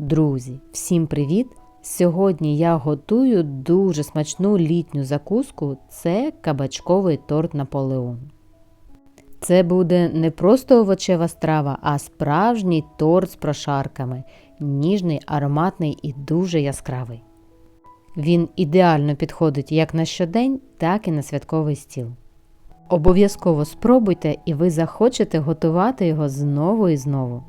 Друзі, всім привіт! Сьогодні я готую дуже смачну літню закуску це кабачковий торт Наполеон. Це буде не просто овочева страва, а справжній торт з прошарками, ніжний, ароматний і дуже яскравий. Він ідеально підходить як на щодень, так і на святковий стіл. Обов'язково спробуйте і ви захочете готувати його знову і знову.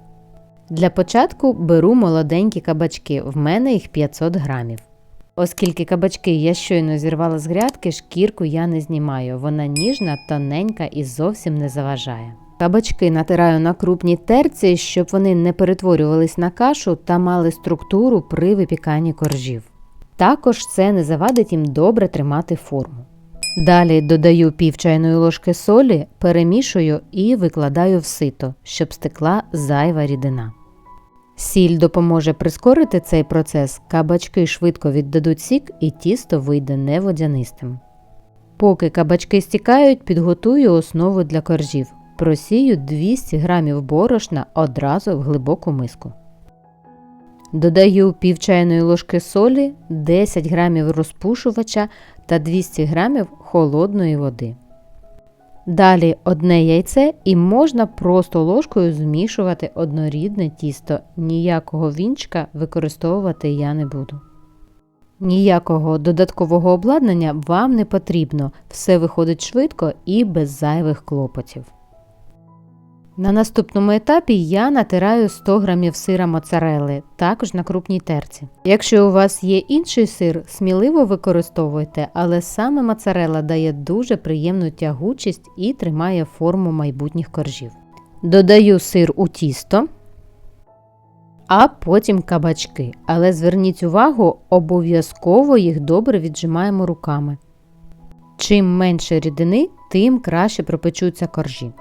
Для початку беру молоденькі кабачки, в мене їх 500 грамів. Оскільки кабачки я щойно зірвала з грядки, шкірку я не знімаю, вона ніжна, тоненька і зовсім не заважає. Кабачки натираю на крупній терці, щоб вони не перетворювались на кашу та мали структуру при випіканні коржів. Також це не завадить їм добре тримати форму. Далі додаю пів чайної ложки солі, перемішую і викладаю в сито, щоб стекла зайва рідина. Сіль допоможе прискорити цей процес, кабачки швидко віддадуть сік і тісто вийде не водянистим. Поки кабачки стікають, підготую основу для коржів. Просію 200 г борошна одразу в глибоку миску. Додаю пів чайної ложки солі, 10 г розпушувача та 200 г холодної води. Далі одне яйце і можна просто ложкою змішувати однорідне тісто. Ніякого вінчика використовувати я не буду. Ніякого додаткового обладнання вам не потрібно, все виходить швидко і без зайвих клопотів. На наступному етапі я натираю 100 г сира моцарели, також на крупній терці. Якщо у вас є інший сир, сміливо використовуйте, але саме моцарела дає дуже приємну тягучість і тримає форму майбутніх коржів. Додаю сир у тісто, а потім кабачки. Але зверніть увагу, обов'язково їх добре віджимаємо руками. Чим менше рідини, тим краще пропечуться коржі.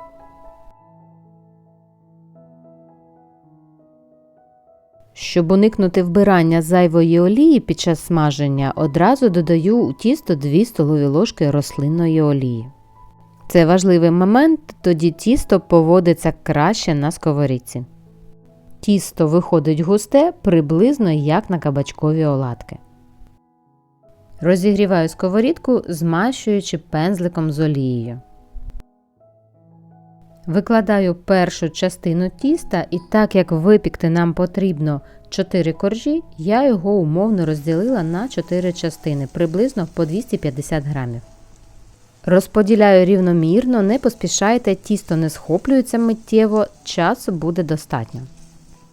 Щоб уникнути вбирання зайвої олії під час смаження, одразу додаю у тісто 2 столові ложки рослинної олії. Це важливий момент, тоді тісто поводиться краще на сковорідці. Тісто виходить густе приблизно як на кабачкові оладки. Розігріваю сковорідку, змащуючи пензликом з олією. Викладаю першу частину тіста, і так як випікти нам потрібно 4 коржі, я його умовно розділила на 4 частини, приблизно по 250 грамів. Розподіляю рівномірно, не поспішайте, тісто не схоплюється миттєво, часу буде достатньо.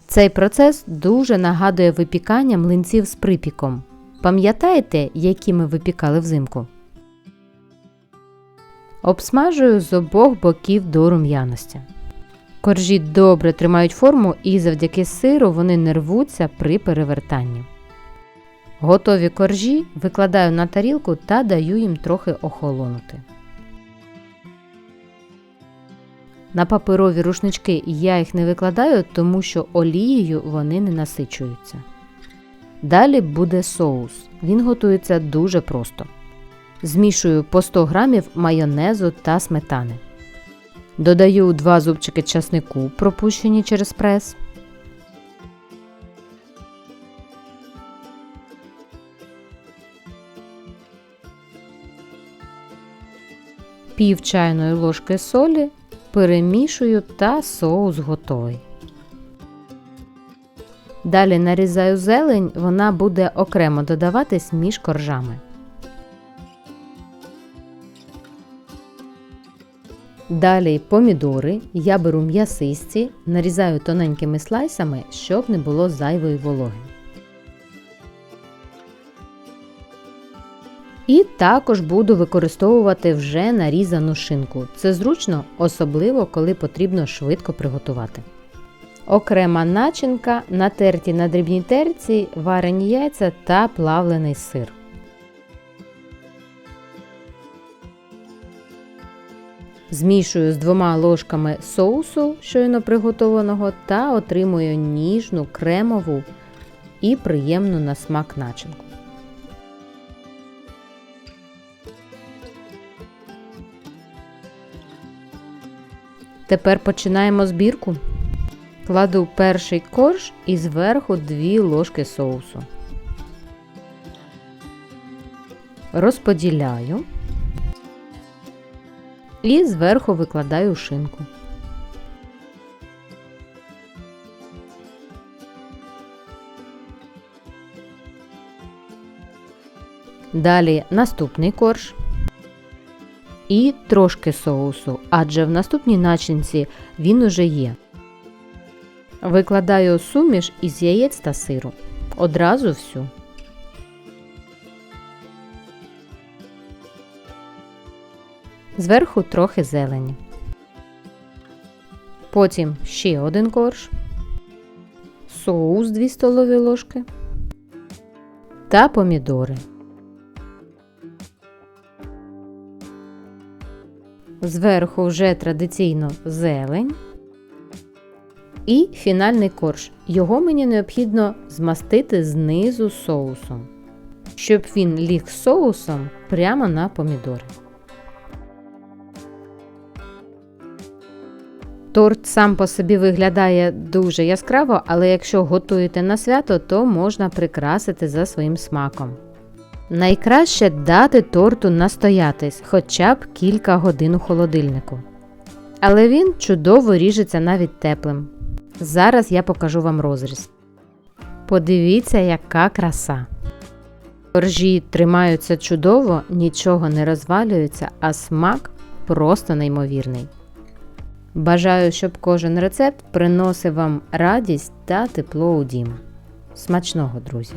Цей процес дуже нагадує випікання млинців з припіком. Пам'ятаєте, які ми випікали взимку? Обсмажую з обох боків до рум'яності. Коржі добре тримають форму і завдяки сиру вони не рвуться при перевертанні. Готові коржі викладаю на тарілку та даю їм трохи охолонути. На паперові рушнички я їх не викладаю, тому що олією вони не насичуються. Далі буде соус. Він готується дуже просто. Змішую по 100 г майонезу та сметани. Додаю 2 зубчики часнику, пропущені через прес. Пів чайної ложки солі перемішую та соус готовий. Далі нарізаю зелень, вона буде окремо додаватись між коржами. Далі помідори я беру м'ясисті, нарізаю тоненькими слайсами, щоб не було зайвої вологи. І також буду використовувати вже нарізану шинку. Це зручно, особливо коли потрібно швидко приготувати. Окрема начинка, натерті на дрібній терці, варені яйця та плавлений сир. Змішую з двома ложками соусу щойно приготованого та отримую ніжну, кремову і приємну на смак начинку. Тепер починаємо збірку. Кладу перший корж і зверху 2 ложки соусу. Розподіляю і зверху викладаю шинку. Далі наступний корж і трошки соусу, адже в наступній начинці він уже є. Викладаю суміш із яєць та сиру. Одразу всю. Зверху трохи зелені. Потім ще один корж, соус 2 столові ложки та помідори. Зверху вже традиційно зелень. І фінальний корж. Його мені необхідно змастити знизу соусом, щоб він ліг соусом прямо на помідори. Торт сам по собі виглядає дуже яскраво, але якщо готуєте на свято, то можна прикрасити за своїм смаком. Найкраще дати торту настоятись хоча б кілька годин у холодильнику. Але він чудово ріжеться навіть теплим. Зараз я покажу вам розріз. Подивіться, яка краса. Коржі тримаються чудово, нічого не розвалюється, а смак просто неймовірний. Бажаю, щоб кожен рецепт приносив вам радість та тепло у дім. Смачного, друзі!